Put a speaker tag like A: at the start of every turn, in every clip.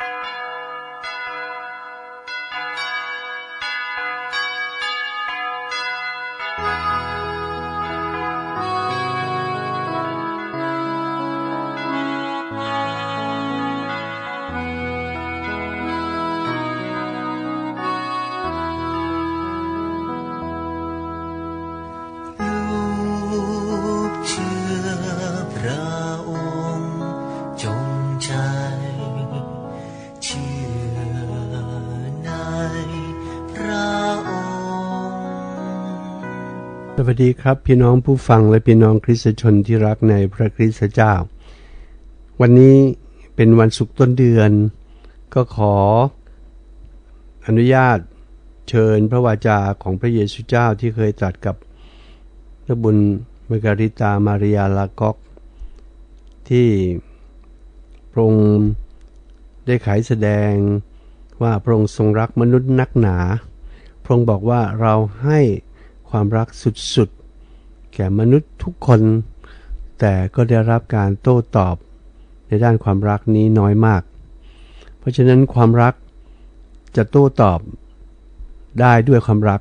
A: ลู
B: สวัสดีครับ พี่น้องผู้ฟังและพี่น้องคริสตชนที่รักในพระคริสตเจ้า วันนี้เป็นวันศุกร์ต้นเดือน ก็ขออนุญาตเชิญพระวาจาของพระเยซูเจ้าที่เคยตรัสกับพระบุญเมการิตามาริยาลากอกที่พระองค์ได้ไขแสดงว่าพระองค์ทรงรักมนุษย์นักหนา พระองค์บอกว่าเราให้ ความรักสุดๆ แก่มนุษย์ทุกคน แต่ก็ได้รับการโต้ตอบในด้านความรักนี้น้อยมาก เพราะฉะนั้นความรักจะโต้ตอบได้ด้วยความรัก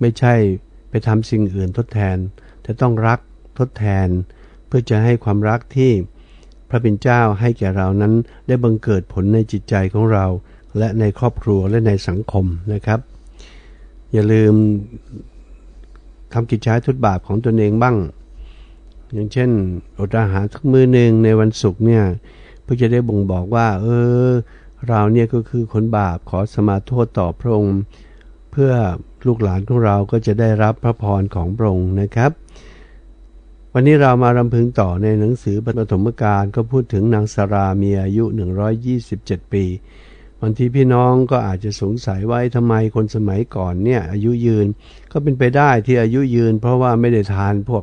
B: ไม่ใช่ไปทำสิ่งอื่นทดแทน แต่ต้องรักทดแทน เพื่อจะให้ความรักที่พระเป็นเจ้าให้แก่เรานั้นได้บังเกิดผลในจิตใจของเรา และในครอบครัวและในสังคมนะครับ อย่าลืม ทำกิจใช้ทุตบาปของตนเองบ้าง อย่างเช่นอดอาหารทุกมื้อหนึ่งในวันศุกร์เนี่ยเพื่อจะได้บ่งบอกว่า เออ เราเนี่ยก็คือคนบาปขอสมาโทษต่อพระองค์เพื่อลูกหลานของเราก็จะได้รับพระพรของพระองค์นะครับ วันนี้เรามารำพึงต่อในหนังสือปฐมกาลก็พูดถึงนางสารามีอายุ 127 ปี บางทีพี่น้องก็อาจจะสงสัยว่าทำไมคนสมัยก่อนเนี่ยอายุยืนก็เป็นไปได้ที่อายุยืน เพราะว่าไม่ได้ทานพวก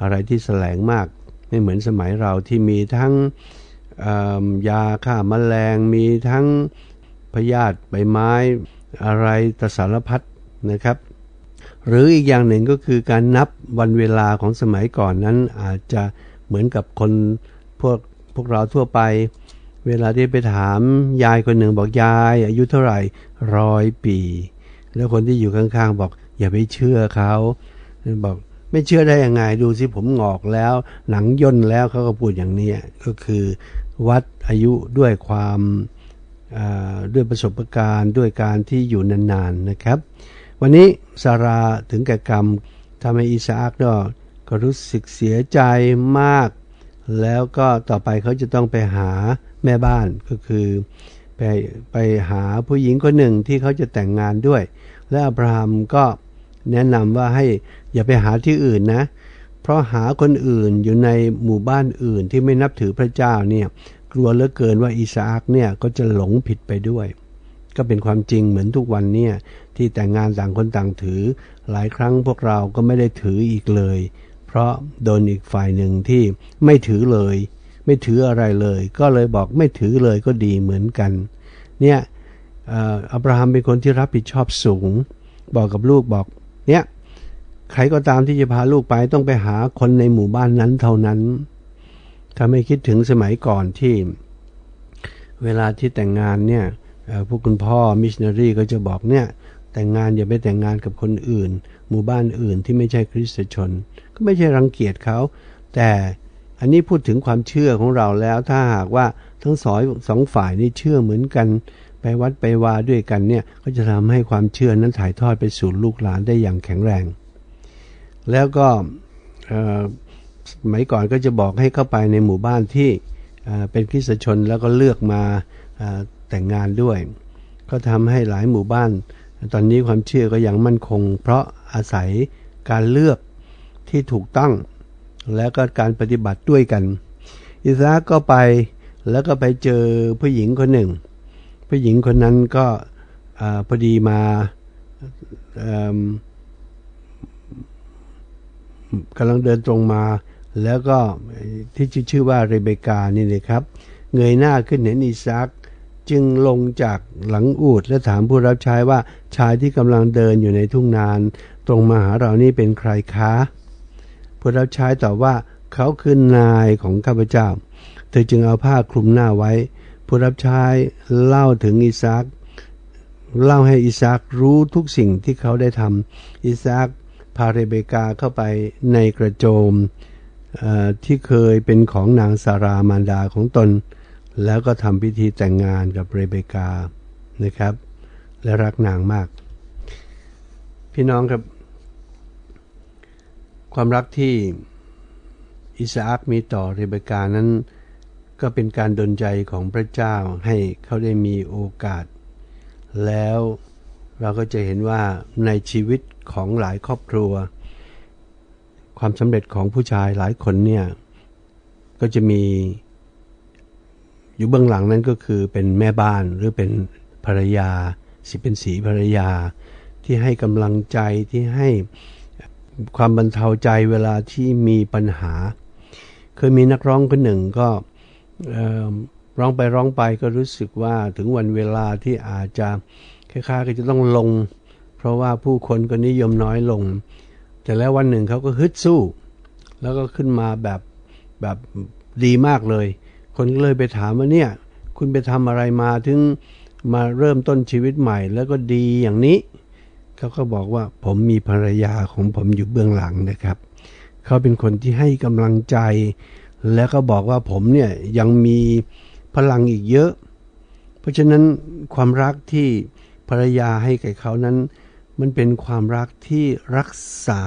B: อะไรที่แสลงมาก ไม่เหมือนสมัยเราที่มีทั้งเอิ่มยาฆ่าแมลงมีทั้งพยาธิใบไม้อะไรตสารพัดนะครับ หรืออีกอย่างหนึ่งก็คือการนับวันเวลาของสมัยก่อนนั้นอาจจะเหมือนกับคนพวกพวกเราทั่วไป เวลาที่ไปถามยายคนหนึ่งบอกยาย อายุเท่าไหร่ร้อยปี แล้วคนที่อยู่ข้างๆบอกอย่าไปเชื่อเขาบอกไม่เชื่อได้ยังไงดูสิผมงอกแล้ว หนังย่นแล้วเขาก็พูดอย่างนี้ก็คือ วัดอายุด้วยความด้วยประสบการณ์ด้วยการที่อยู่นานๆนะครับ วันนี้ซาราถึงแก่กรรมทำให้อิสาอักก็รู้สึกเสียใจมาก แล้วก็ต่อไปเขาจะต้องไปหาแม่บ้านก็คือไปไปหาผู้หญิงคนหนึ่งที่เขาจะแต่งงานด้วย และอับราฮัมก็แนะนำว่าให้อย่าไปหาที่อื่นนะ เพราะหาคนอื่นอยู่ในหมู่บ้านอื่นที่ไม่นับถือพระเจ้าเนี่ยกลัวเหลือเกินว่าอิสอักเนี่ยก็จะหลงผิดไปด้วย ก็เป็นความจริงเหมือนทุกวันเนี่ยที่แต่งงานต่างคนต่างถือ หลายครั้งพวกเราก็ไม่ได้ถืออีกเลย ราะโดนอีกฝ่ายหนึ่งที่ไม่ถือเลย ไม่ถืออะไรเลย ก็เลยบอกไม่ถือเลยก็ดีเหมือนกัน เนี่ยอับราฮัมเป็นคนที่รับผิดชอบสูง บอกกับลูกบอกเนี่ยใครก็ตามที่จะพาลูกไปต้องไปหาคนในหมู่บ้านนั้นเท่านั้น ถ้าไม่คิดถึงสมัยก่อนที่ เวลาที่แต่งงานเนี่ยเอ่อพวกคุณพ่อมิชนารีก็จะบอกเนี่ย แต่งงานอย่าไปแต่งงานกับคนอื่น หมู่บ้านอื่นที่ไม่ใช่คริสตชน ก็ไม่ใช่รังเกียจเขา แต่อันนี้พูดถึงความเชื่อของเราแล้วถ้าหากว่าทั้งสองสองฝ่ายนี่เชื่อเหมือนกัน ไปวัดไปวาด้วยกันเนี่ยก็จะทำให้ความเชื่อนั้นถ่ายทอดไปสู่ลูกหลานได้อย่างแข็งแรง แล้วก็สมัยก่อนก็จะบอกให้เข้าไปในหมู่บ้านที่เเป็นคริสตชนแล้วก็เลือกมาแต่งงานด้วย ก็ทำให้หลายหมู่บ้าน ตอนนี้ความเชื่อก็ยังมั่นคง เพราะอาศัยการเลือกที่ถูกต้อง แล้วก็การปฏิบัติด้วยกัน อิสาก็ไปแล้วก็ไปเจอผู้หญิงคนหนึ่ง ผู้หญิงคนนั้นก็อพอดีมาเอิ่มกำลังเดินตรงมา แล้วก็ที่ชื่อว่าเรเบกานี่เลยครับ เงยหน้าขึ้นเห็นอิสาค จึงลงจากหลังอูดและถามผู้รับใช้ว่าชายที่กำลังเดินอยู่ในทุ่งนาน ตรงมาหาเรานี่เป็นใครคะ ผู้รับใช้ตอบว่าเขาคือนายของข้าพเจ้า เธอจึงเอาผ้าคลุมหน้าไว้ ผู้รับใช้เล่าถึงอิสากเล่าให้อิสากรู้ทุกสิ่งที่เขาได้ทำอิสากพาเรเบกาเข้าไปในกระโจมที่เคยเป็นของนางสารามารดาของตน แล้วก็ทำพิธีแต่งงานกับเรเบกานะครับ และรักนางมาก พี่น้องครับ ความรักที่อิสอักมีต่อเรเบกานั้น ก็เป็นการดลใจของพระเจ้าให้เขาได้มีโอกาส แล้วเราก็จะเห็นว่าในชีวิตของหลายครอบครัว ความสำเร็จของผู้ชายหลายคนเนี่ยก็จะมี อยู่เบื้องหลังนั้นก็คือเป็นแม่บ้านหรือเป็นภรรยา สิเป็นสีภรรยา ที่ให้กำลังใจที่ให้ความบรรเทาใจเวลาที่มีปัญหา เคยมีนักร้องคนหนึ่งก็ร้องไปร้องไปก็รู้สึกว่าถึงวันเวลาที่อาจจะคล้ายๆก็จะต้องลง เพราะว่าผู้คนก็นิยมน้อยลง แต่แล้ววันหนึ่งเขาก็ฮึดสู้ แล้วก็ขึ้นมาแบบแบบดีมากเลย คนก็เลยไปถามว่าเนี่ย คุณไปทำอะไรมาถึงมาเริ่มต้นชีวิตใหม่ แล้วก็ดีอย่างนี้ เขาก็บอกว่าผมมีภรรยาของผมอยู่เบื้องหลังนะครับ เขาเป็นคนที่ให้กำลังใจ แล้วก็บอกว่าผมเนี่ยยังมีพลังอีกเยอะ เพราะฉะนั้นความรักที่ภรรยาให้แก่เขานั้น มันเป็นความรักที่รักษา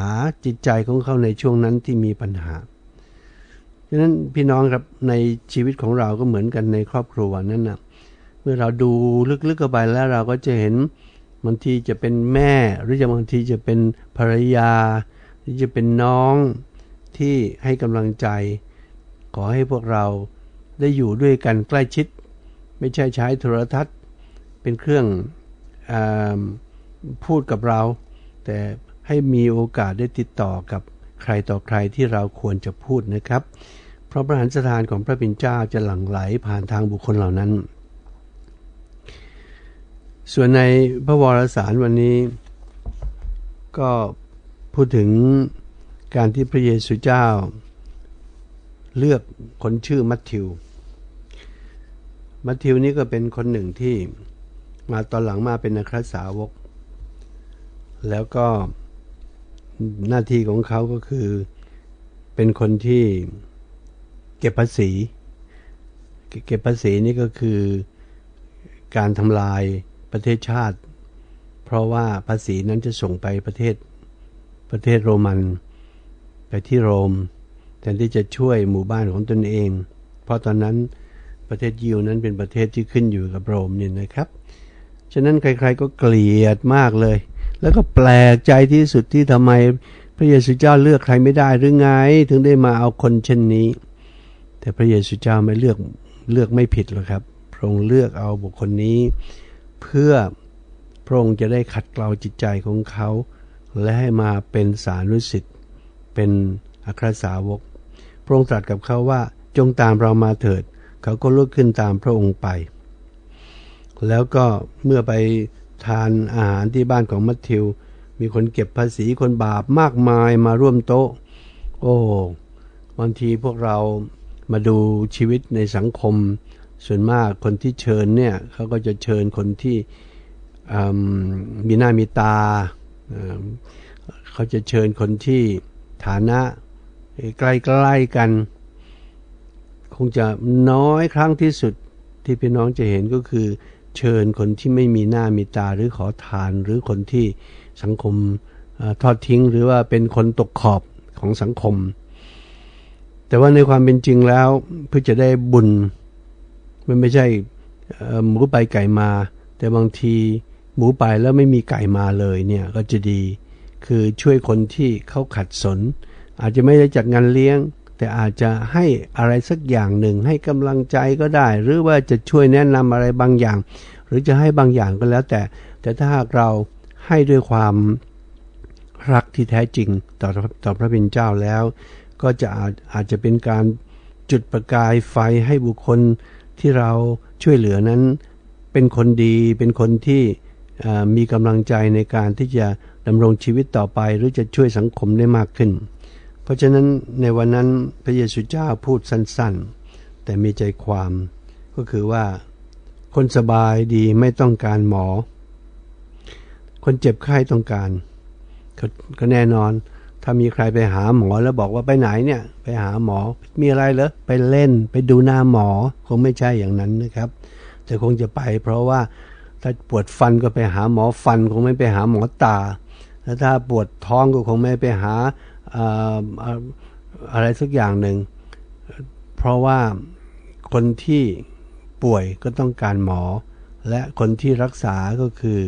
B: จิตใจของเขาในช่วงนั้นที่มีปัญหา ฉะนั้นพี่น้องครับในชีวิตของเราก็เหมือนกันในครอบครัวนั้นนะเมื่อเราดูลึกๆเข้าไปแล้วเราก็จะเห็นบางทีจะเป็นแม่ หรือจะบางทีจะเป็นภรรยา หรือจะเป็นน้องที่ให้กำลังใจ ขอให้พวกเราได้อยู่ด้วยกันใกล้ชิด ไม่ใช่ใช้โทรทัศน์ เป็นเครื่องอพูดกับเรา แต่ให้มีโอกาสได้ติดต่อกับ ใครต่อใครที่เราควรจะพูดนะครับ เพราะประหารสถานของพระบิณเจ้าจะหลั่งไหลผ่านทางบุคคลเหล่านั้น ส่วนในพระวรสารวันนี้ ก็พูดถึงการที่พระเยซูเจ้า เลือกคนชื่อมัทธิว มัทธิวนี้ก็เป็นคนหนึ่งที่มาตอนหลังมาเป็นนักสาวก แล้วก็ หน้าที่ของเขาก็คือเป็นคนที่เก็บภาษี เก็บภาษีนี่ก็คือการทำลายประเทศชาติ เพราะว่าภาษีนั้นจะส่งไปประเทศประเทศโรมัน ไปที่โรม แทนที่จะช่วยหมู่บ้านของตนเอง เพราะตอนนั้นประเทศยิวนั้นเป็นประเทศที่ขึ้นอยู่กับโรมนี่นะครับ ฉะนั้นใครๆก็เกลียดมากเลย แล้วก็แปลกใจที่สุดที่ทำไมพระเยซูเจ้าเลือกใครไม่ได้หรือไง ถึงได้มาเอาคนเช่นนี้ แต่พระเยซูเจ้าไม่เลือกเลือกไม่ผิดหรอกครับ พระองค์เลือกเอาบุคคลนี้ เพื่อพระองค์จะได้ขัดเกลาจิตใจของเขา และให้มาเป็นสารุสิทธิ์เป็นอัครสาวก พระองค์ตรัสกับเขาว่าจงตามเรามาเถิด เขาก็ลุกขึ้นตามพระองค์ไป แล้วก็เมื่อไป ทานอาหารที่บ้านของมัทธิว มีคนเก็บภาษีคนบาปมากมายมาร่วมโต๊ะ โอ้บางทีพวกเรามาดูชีวิตในสังคม ส่วนมากคนที่เชิญเนี่ยเขาก็จะเชิญคนที่มีหน้ามีตา เขาจะเชิญคนที่ฐานะใกล้ๆกัน คงจะน้อยครั้งที่สุดที่พี่น้องจะเห็นก็คือ เชิญคนที่ไม่มีหน้ามีตาหรือขอทาน หรือคนที่สังคมทอดทิ้ง หรือว่าเป็นคนตกขอบของสังคม แต่ว่าในความเป็นจริงแล้วเพื่อจะได้บุญมันไม่ใช่หมูไปไก่มา แต่บางทีหมูไปแล้วไม่มีไก่มาเลยเนี่ยก็จะดี คือช่วยคนที่เขาขัดสน อาจจะไม่ได้จัดงานเลี้ยง แต่อาจจะให้อะไรสักอย่างหนึ่งให้กำลังใจก็ได้ หรือว่าจะช่วยแนะนำอะไรบางอย่าง หรือจะให้บางอย่างก็แล้วแต่ แต่ถ้าหากเราให้ด้วยความรักที่แท้จริงต่อต่อพระบิณเจ้าแล้ว ก็จะอาจอาจจะเป็นการจุดประกายไฟให้บุคคลที่เราช่วยเหลือนั้น เป็นคนดีเป็นคนที่มีกำลังใจในการที่จะดำรงชีวิตต่อไป หรือจะช่วยสังคมได้มากขึ้น ราะฉะนั้นในวันนั้นพระเยซูเจ้าพูดสั้นๆ แต่มีใจความก็คือว่า คนสบายดีไม่ต้องการหมอ คนเจ็บไข้ต้องการก็แน่นอน ถ้ามีใครไปหาหมอแล้วบอกว่าไปไหนเนี่ย ไปหาหมอมีอะไรเหรอไปเล่นไปดูหน้าหมอคงไม่ใช่อย่างนั้นนะครับ แต่คงจะไปเพราะว่าถ้าปวดฟันก็ไปหาหมอฟัน คงไม่ไปหาหมอตา แล้วถ้าปวดท้องก็คงไม่ไปหา อะไรสักอย่างหนึ่ง เพราะว่าคนที่ป่วยก็ต้องการหมอ และคนที่รักษาก็คือ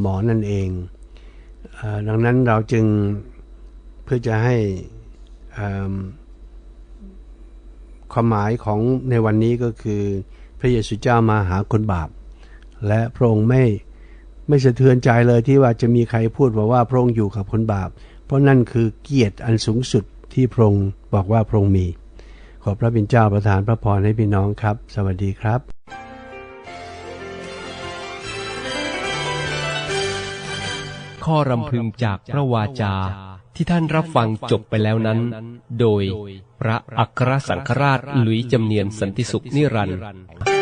B: หมอนั่นเองอดังนั้นเราจึงเพื่อจะให้ความหมายของในวันนี้ก็คือพระเยซูเจ้ามาหาคนบาป และพระองค์ไม่ไม่สะเทือนใจเลยที่ว่าจะมีใครพูดบอกว่าพระองค์อยู่กับคนบาป เพราะนั่นคือเกียรติอันสูงสุดที่พระองค์บอกว่าพระองค์มี ขอพระบิณเจ้าประทานพระพรให้พี่น้องครับ สวัสดีครับ
C: ข้อรำพึงจากพระวาจาที่ท่านรับฟังจบไปแล้วนั้น โดยพระอัครสังฆราชหลุยจำเนียนสันติสุขนิรันดร์